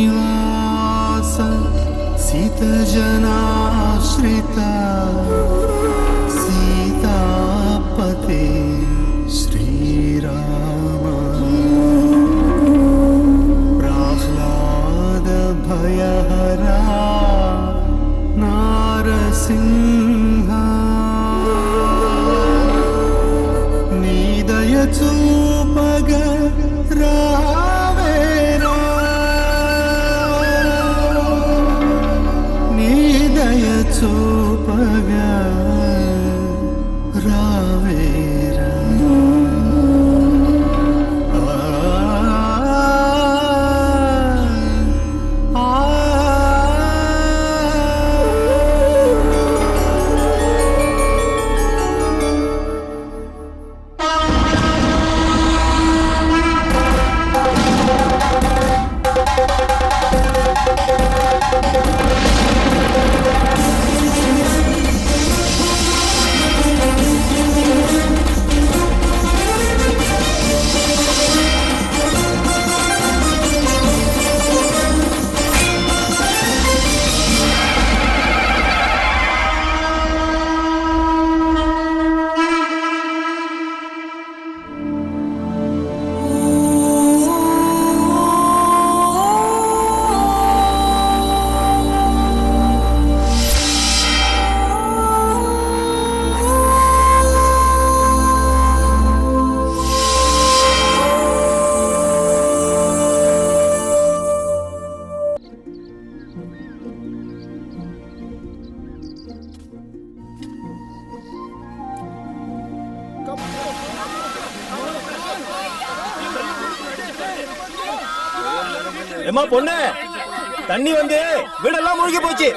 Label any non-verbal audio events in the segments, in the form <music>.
शेषाचलनिवास सितजनाश्रिता தண்ணி வந்து வீடெல்லாம் மூழ்கி போச்சு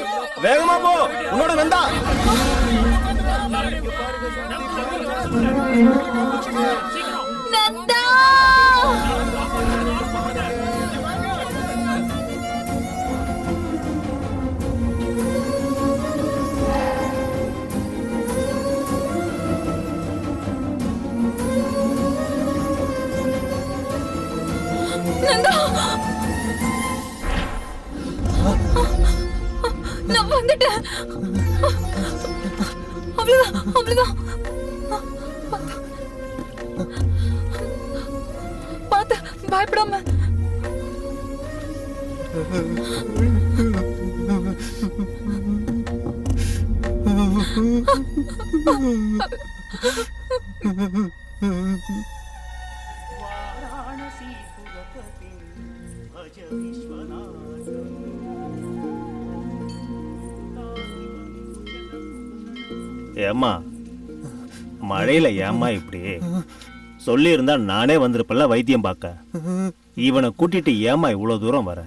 வேகமா போ உன்னோட வெந்தா you. வந்துட்டேன். அவ்வளவுதான் அவ்வளவுதான். பார்த்து பயப்படாம. ஏம்மா <laughs> <laughs> சொல்லி இருந்தா நானே வந்திருப்பல வைத்தியம் பார்க்க. இவனை கூட்டிட்டு ஏம்மா இவ்வளவு தூரம் வர?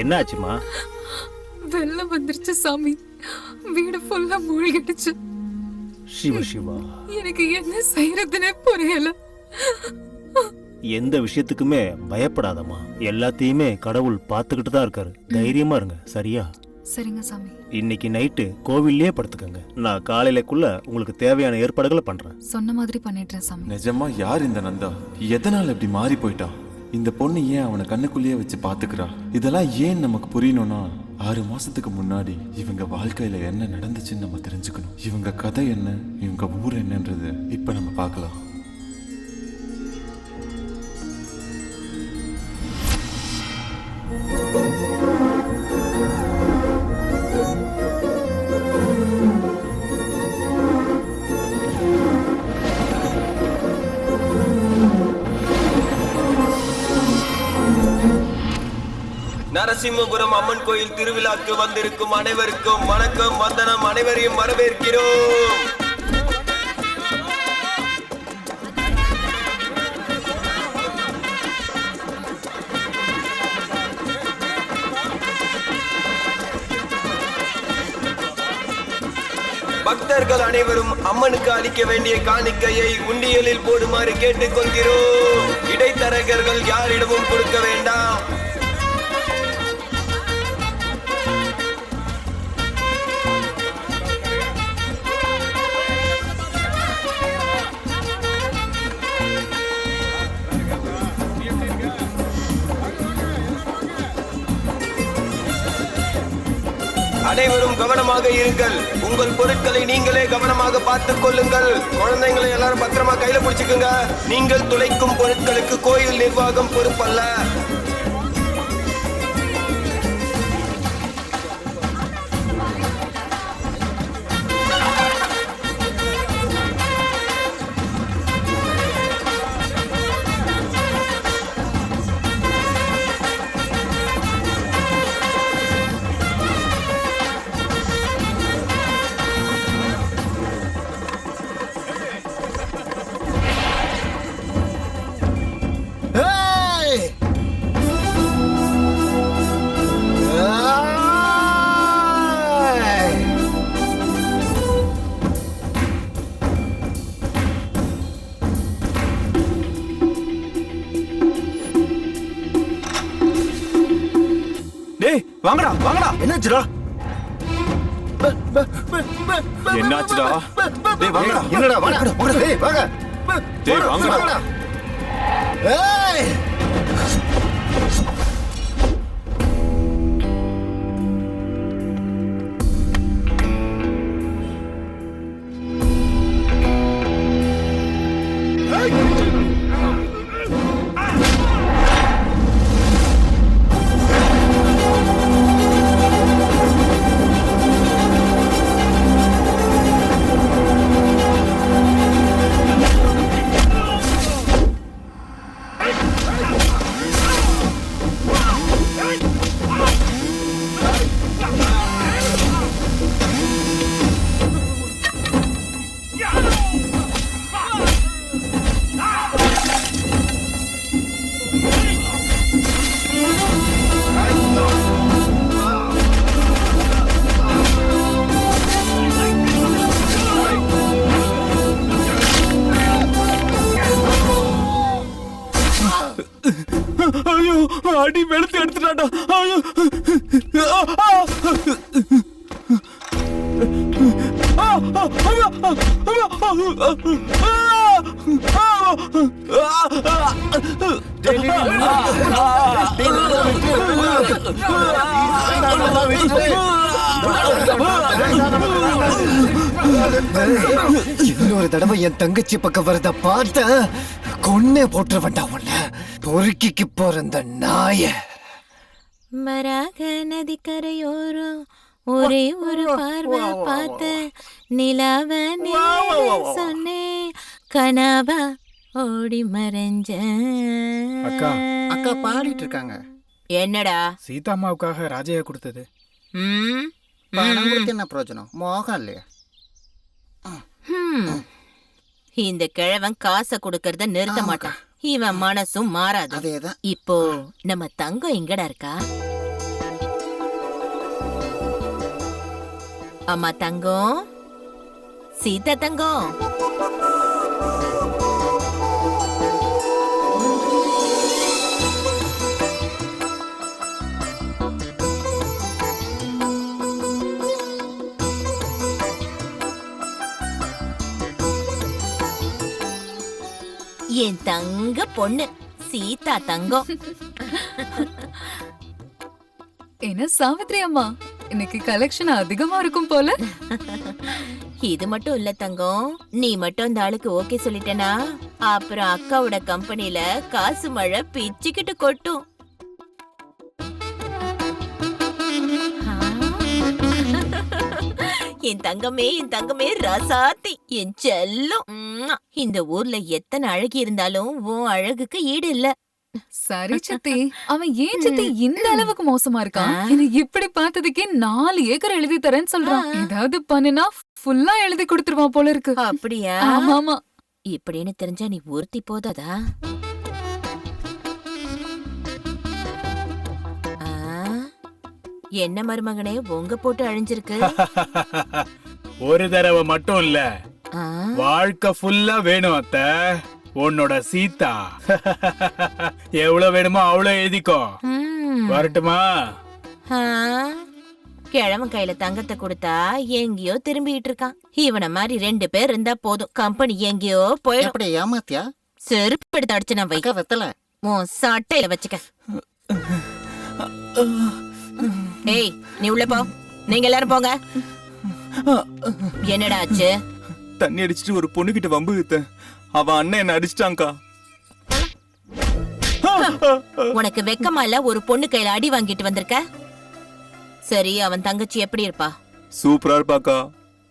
என்னாச்சுமா? வெள்ளம் வந்துருச்சு சாமி. வீடு ஃபுல்லா மூழ்கிடுச்சு. சிவ சிவா. எனக்கு என்ன செய்யறதுனே புரியல. எந்த விஷயத்துக்குமே பயப்படாதம்மா. எல்லாத்தையுமே கடவுள் பார்த்துக்கிட்டு தான் இருக்காரு. தைரியமா இருங்க சரியா? சரிங்க சாமி. இன்னைக்கு நைட்டு கோவில்லயே படுத்துக்கங்க. நான் காலையிலக்குள்ள உங்களுக்கு தேவையான ஏற்பாடுகளை பண்றேன். சொன்ன மாதிரி பண்ணிடுறேன் சாமி. நிஜமா யார் இந்த நந்தா? எதனால இப்படி மாறி போயிட்டான் இந்த பொண்ணு ஏன் அவனை கண்ணுக்குள்ளேயே வச்சு பாத்துக்கிறா இதெல்லாம் ஏன் நமக்கு புரியணும்னா ஆறு மாசத்துக்கு முன்னாடி இவங்க வாழ்க்கையில என்ன நடந்துச்சுன்னு நம்ம தெரிஞ்சுக்கணும். இவங்க கதை என்ன இவங்க ஊர் என்னன்றது இப்ப நம்ம பார்க்கலாம். நரசிம்மபுரம் அம்மன் கோயில் திருவிழாக்கு வந்திருக்கும் அனைவருக்கும் வணக்கம். வந்தனம் அனைவரையும் வரவேற்கிறோம். பக்தர்கள் அனைவரும் அம்மனுக்கு அளிக்க வேண்டிய காணிக்கையை உண்டியலில் போடுமாறு கேட்டுக்கொள்கிறோம். இடைத்தரகர்கள் யாரிடமும் கொடுக்க வேண்டாம். அனைவரும் கவனமாக இருங்கள். உங்கள் பொருட்களை நீங்களே கவனமாக பார்த்துக் கொள்ளுங்கள். குழந்தைங்களை எல்லாரும் பத்திரமா கையில பிடிச்சுக்குங்க. நீங்கள் துளைக்கும் பொருட்களுக்கு கோயில் நிர்வாகம் பொறுப்பல்ல. வாங்கடா வாங்கடா. என்னாச்சுடா? என்னாச்சுடா? டேய் வாங்கடா. என்னடா வாடா வாடா. ஏய் வாங்க டேய் வாங்கடா. வாங்கடா. ஏய்! அடி வெளுத்து எடுத்துட்டாடா இன்னொரு தடவை என் தங்கச்சி பக்கம் வரத பார்த்த கொன்னே போட்டுருவண்டா உன்ன. பொறுக்கிக்கு பிறந்த நாய. மராக நதிக்கரையோரம் ஒரே ஒரு பார்வை பார்த்த நிலாவ சொன்னேன் கனாவா ஓடி மறைஞ்ச. அக்கா அக்கா பாடிட்டு இருக்காங்க என்னடா? சீதா அம்மாவுக்காக ராஜையா கொடுத்தது. ம்? பணம் கொடுத்து என்ன பிரயோஜனம்? மோகம் இல்லையா. ஹம். இந்த கிழவன் காசை கொடுக்கறத நிறுத்த மாட்டான் இவன் மனசும் மாறாது. அதேதான். இப்போ நம்ம தங்கம் எங்கடா இருக்கா? அம்மா தங்கம். சீதா தங்கம். என் தங்க பொண்ணு. சீதா தங்கம். என்ன சாவித்ரி அம்மா? இன்னைக்கு கலெக்ஷன் அதிகமா இருக்கும் போல. இது மட்டும் இல்ல தங்கம். நீ மட்டும் அந்த ஆளுக்கு ஓகே சொல்லிட்டேனா? அப்புறம் அக்காவோட கம்பெனில காசு மழை பிச்சுக்கிட்டு கொட்டும். என் தங்கமே என் தங்கமே ரசாத்தி என் செல்லம். இந்த ஊர்ல எத்தனை அழகி இருந்தாலும் உன் அழகுக்கு ஈடு இல்ல. சரி சித்தி. அவன் ஏன் சித்தி இந்த அளவுக்கு மோசமா இருக்கான்? இப்படி பார்த்ததுக்கே நாலு ஏக்கர் எழுதி தரேன்னு சொல்றான். ஏதாவது பண்ணுனா ஃபுல்லா எழுதி கொடுத்துருவான் போல இருக்கு. அப்படியா? ஆமா இப்படின்னு தெரிஞ்சா நீ ஒருத்தி போதாதா? என்ன மருமகனே உங்க போட்டு அழிஞ்சிருக்கு? <laughs> ஒரு தடவை மட்டும் இல்ல. வாழ்க்கை ஃபுல்லா வேணும் அத்த. உன்னோட சீதா. <laughs> எவ்வளவு வேணுமோ அவ்வளவு எழுதிக்கோ. வரட்டுமா? ஆ, கிழவன் கையில தங்கத்தை கொடுத்தா எங்கேயோ திரும்பிட்டு இருக்கான். இவன மாதிரி ரெண்டு பேர் இருந்தா போதும். கம்பெனி எங்கேயோ போயிடும். எப்படி ஏமாத்தியா? செருப்பு எடுத்து அடிச்சு நான் வை. அக்கா வெத்தல. உன் சட்டையில வச்சுக்க. <laughs> ஏய் நீ உள்ள போ. நீங்க எல்லாரும் போங்க. என்னடா ஆச்சு? தண்ணி அடிச்சிட்டு ஒரு பொண்ணு கிட்ட வம்பு இழுத்தேன். அவன் அண்ணன் என்ன அடிச்சிட்டாங்கக்கா உனக்கு வெக்கமா இல்ல ஒரு பொண்ணு கையில அடி வாங்கிட்டு வந்திருக்க? சரி அவன் தங்கச்சி எப்படி இருப்பா? சூப்பரா இருப்பாக்கா.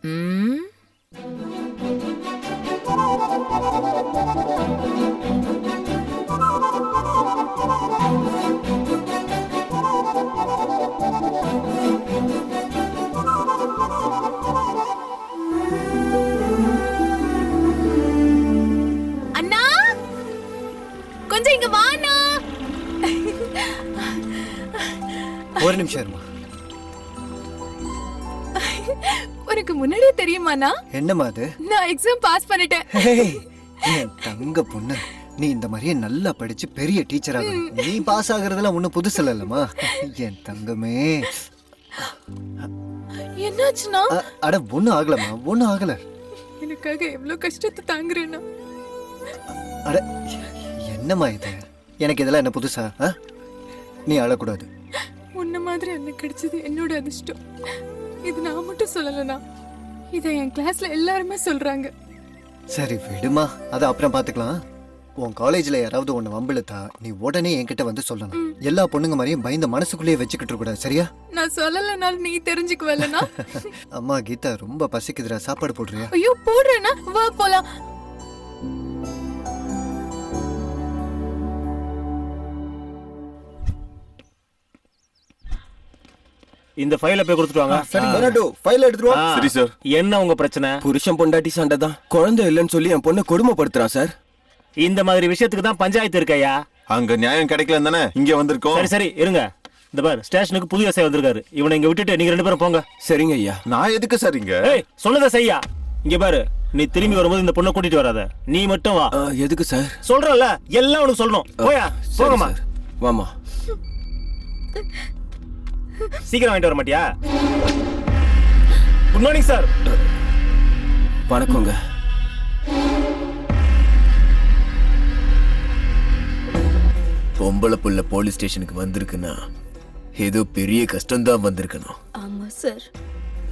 ம்? தெரியுமாண்ணா என்னம்மா அது? நான் எக்ஸாம் பாஸ் பண்ணிட்டேன். ஹேய், என் தங்க பொண்ணு. நீ இந்த மாதிரியே நல்லா படிச்சு பெரிய டீச்சர் ஆகணும். நீ பாஸ் ஆகுறதுலாம் ஒண்ணும் புதுசு இல்லம்மா என் தங்கமே. என்னாச்சுண்ணா? அ- அட ஒண்ணும் ஆகலம்மா. ஒண்ணும் ஆகல. எனக்காக எவ்வளவு கஷ்டத்தை தாங்குறேன்னா அட என்னம்மா இது? எனக்கு இதெல்லாம் என்ன புதுசா? ஆ? நீ அழக்கூடாது. உன்ன மாதிரி என்ன கிடைச்சது என்னோட அதிர்ஷ்டம். இது நான் மட்டும் சொல்லலண்ணா. இதை என் கிளாஸ்ல எல்லாருமே சொல்றாங்க. சரி விடுமா. அதை அப்புறம் பாத்துக்கலாம் உன் காலேஜ்ல யாராவது உன்னை வம்பிழுத்தா நீ உடனே என்கிட்ட வந்து சொல்லணும். எல்லா பொண்ணுங்க மாதிரியும் பயந்த மனசுக்குள்ளேயே வச்சுக்கிட்டு இருக்க கூடாது சரியா? நான் சொல்லலைனாலும் நீ தெரிஞ்சுக்குவல்லண்ணா <laughs> அம்மா கீதா ரொம்ப பசிக்குதுடா. சாப்பாடு போடுறியா? ஐயோ போடுறேண்ணா வா போலாம். இந்த ஃபைலை போய் கொடுத்துட்டு வாங்க. ஃபைல் எடுத்துருவா ஆ. சரி சார். என்ன உங்க பிரச்சனை? புருஷன் பொண்டாட்டி சண்டை தான் குழந்தை இல்லைன்னு சொல்லி என் பொண்ணை கொடுமைப்படுத்துறான் சார். இந்த மாதிரி விஷயத்துக்கு தான் பஞ்சாயத்து இருக்கையா அங்க நியாயம் கிடைக்கல தானே? இங்க வந்திருக்கோம். சரி சரி இருங்க. இந்த பார் ஸ்டேஷனுக்கு புது எஸ்ஐ வந்திருக்காரு. இவனை இங்க விட்டுட்டு நீங்க ரெண்டு பேரும் போங்க. சரிங்க ஐயா. நான் எதுக்கு சார் இங்க? ஏய் சொன்னதை செய்யா இங்க பாரு நீ திரும்பி வரும்போது இந்த பொண்ணை கூட்டிட்டு வராத. நீ மட்டும் வா. எதுக்கு சார்? சொல்றல எல்லாம் உனக்கு சொல்லணும். போயா சரி போகமா சார். வாமா சீக்கிரம் வாங்கிட்டு வர மாட்டியா? குட் மார்னிங் சார் வணக்கங்க. பொம்பளை புள்ள போலீஸ் ஸ்டேஷனுக்கு வந்திருக்குன்னா ஏதோ பெரிய கஷ்டம்தான் வந்திருக்கணும். ஆமா சார்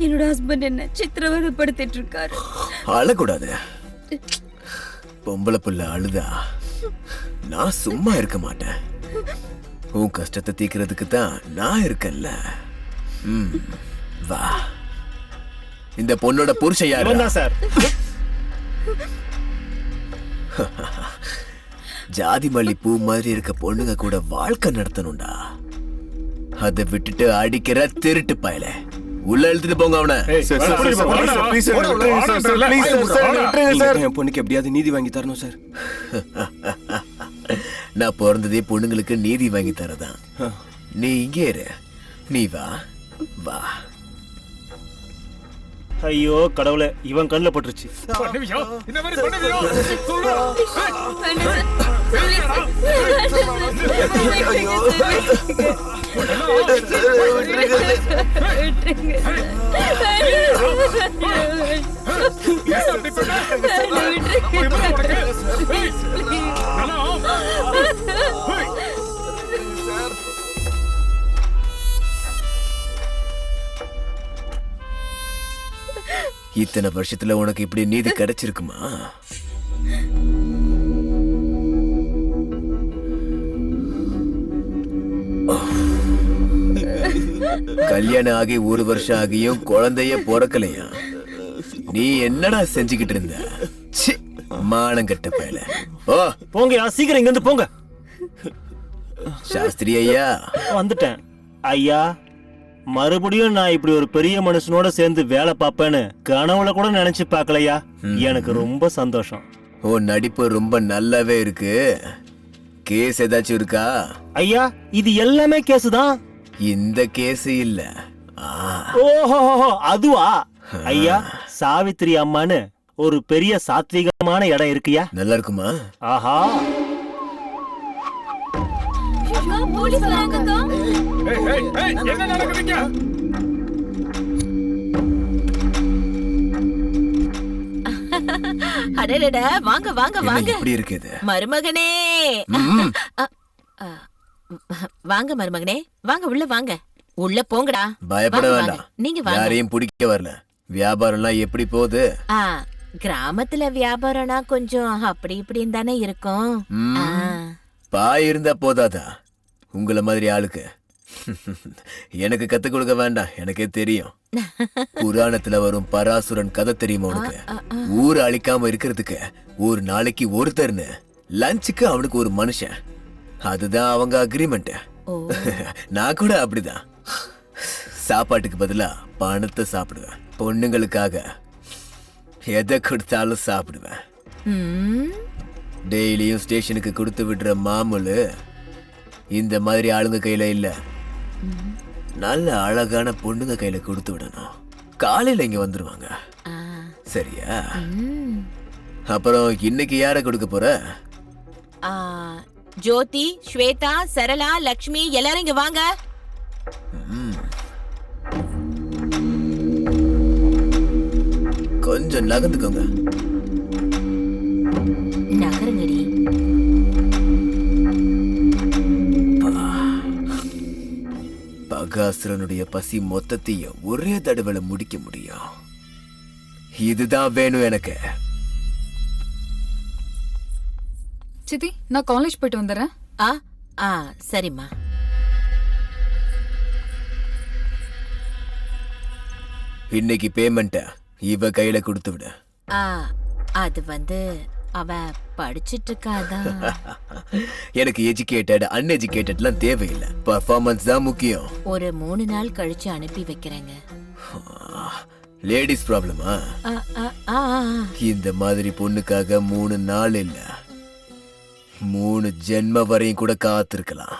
என்னோட ஹஸ்பண்ட் என்ன சித்திரவதைப்படுத்திட்டு இருக்காரு அழக்கூடாது. பொம்பளை புள்ள அழுதா நான் சும்மா இருக்க மாட்டேன். உன் கஷ்டத்தை தீக்கிறதுக்கு தான் நான் இருக்கேன்ல. ம், வா. இந்த பொண்ணோட புருஷன் யாரு தான் சார். ஜாதி மல்லி பூ மாதிரி இருக்க பொண்ணுங்க கூட வாழ்க்கை நடத்தணும்டா. அதை விட்டுட்டு அடிக்கிற திருட்டு பயல. உள்ள இழுத்துட்டு போங்க அவனை. என் பொண்ணுக்கு எப்படியாவது நீதி வாங்கி தரணும் சார். <laughs> நான் பிறந்ததே பொண்ணுங்களுக்கு நீதி வாங்கி தரதான் நீ இங்கே இரு நீ வா வா ஐயோ கடவுளே இவன் கண்ணுல பட்டுருச்சு இத்தனை வருஷத்துல உனக்கு இப்படி நீதி கிடைச்சிருக்குமா? கல்யாணம் ஆகி ஒரு வருஷம் ஆகியும் குழந்தைய பிறக்கலையா? நீ என்னடா செஞ்சுக்கிட்டு இருந்த? மானங்கட்ட மானங்கெட்ட போங்கயா சீக்கிரம் இங்க இருந்து போங்க. சாஸ்திரி ஐயா. வந்துட்டேன். ஐயா மறுபடியும் நான் இப்படி ஒரு பெரிய மனுஷனோட சேர்ந்து வேலை பார்ப்பேன்னு கனவுல கூட நினைச்சு பார்க்கலையா? எனக்கு ரொம்ப சந்தோஷம். உன் நடிப்பு ரொம்ப நல்லாவே இருக்கு. கேஸ் ஏதாச்சும் இருக்கா? ஐயா இது எல்லாமே கேஸ் தான். இந்த கேஸ் இல்ல. ஆ, ஓஹோ அதுவா? ஐயா சாவித்திரி அம்மான்னு ஒரு பெரிய சாத்விகமான இடம் இருக்குயா? நல்லா இருக்குமா ஆஹா அடடட வாங்க வாங்க வாங்க. இப்படி இருக்குது மருமகனே. வாங்க மருமகனே. வாங்க உள்ள வாங்க. உள்ள போங்கடா. பயப்பட வேண்டாம். நீங்க வாங்க. யாரையும் பிடிக்க வரல. வியாபாரம்லாம் எப்படி போகுது? ஆ கிராமத்துல வியாபாரம்னா கொஞ்சம் அப்படி இப்படின்னு தானே இருக்கும். பாய் இருந்தா போதாதா? உங்கள மாதிரி ஆளுக்கு. எனக்கு கத்து கொடுக்க வேண்டாம். எனக்கே தெரியும். புராணத்துல வரும் பராசுரன் கதை தெரியுமா உனக்கு? ஊர் அழிக்காம இருக்கிறதுக்கு ஒரு நாளைக்கு ஒருத்தர்னு லஞ்சுக்கு அவனுக்கு ஒரு மனுஷன். அதுதான் அவங்க அக்ரிமெண்ட் நான் கூட அப்படிதான். சாப்பாட்டுக்கு பதிலா பணத்தை சாப்பிடுவேன். பொண்ணுங்களுக்காக. எதை கொடுத்தாலும் சாப்பிடுவேன். டெய்லியும் ஸ்டேஷனுக்கு கொடுத்து விடுற மாமூலு இந்த மாதிரி ஆளுங்க கையில இல்ல. நல்ல அழகான பொண்ணுங்க கையில கொடுத்து விடணும். காலையில இங்க வந்துருவாங்க. ஆ, சரியா. அப்புறம் இன்னைக்கு யார கொடுக்க போற? ஜோதி ஸ்வேதா சரளா லக்ஷ்மி எல்லாரும் இங்க வாங்க. கொஞ்சம் நகர்ந்துக்கோங்க. நகருங்கடி. பகாசுரனுடைய பசி மொத்தத்தையும் ஒரே தடவைல முடிக்க முடியும். இதுதான் வேணும் எனக்கு. சித்தி நான் காலேஜ் போயிட்டு வந்துடுறேன் ஆ ஆ சரிம்மா. இன்னைக்கு பேமெண்ட்ட இவ கையில கொடுத்து விடு ஆ அது வந்து அவ படிச்சிட்டு இருக்காதான் <laughs> எனக்கு எஜுகேட்டட் அன்எஜுகேட்டட்லாம் தேவையில்லை. பர்ஃபார்மன்ஸ் தான் முக்கியம். ஒரு மூணு நாள் கழிச்சு அனுப்பி வைக்கிறேங்க. லேடிஸ் ப்ராப்ளமா ஆ, ஆ, ஆ, ஆ. இந்த மாதிரி பொண்ணுக்காக மூணு நாள் இல்ல. மூணு ஜென்ம வரையும் கூட காத்திருக்கலாம்.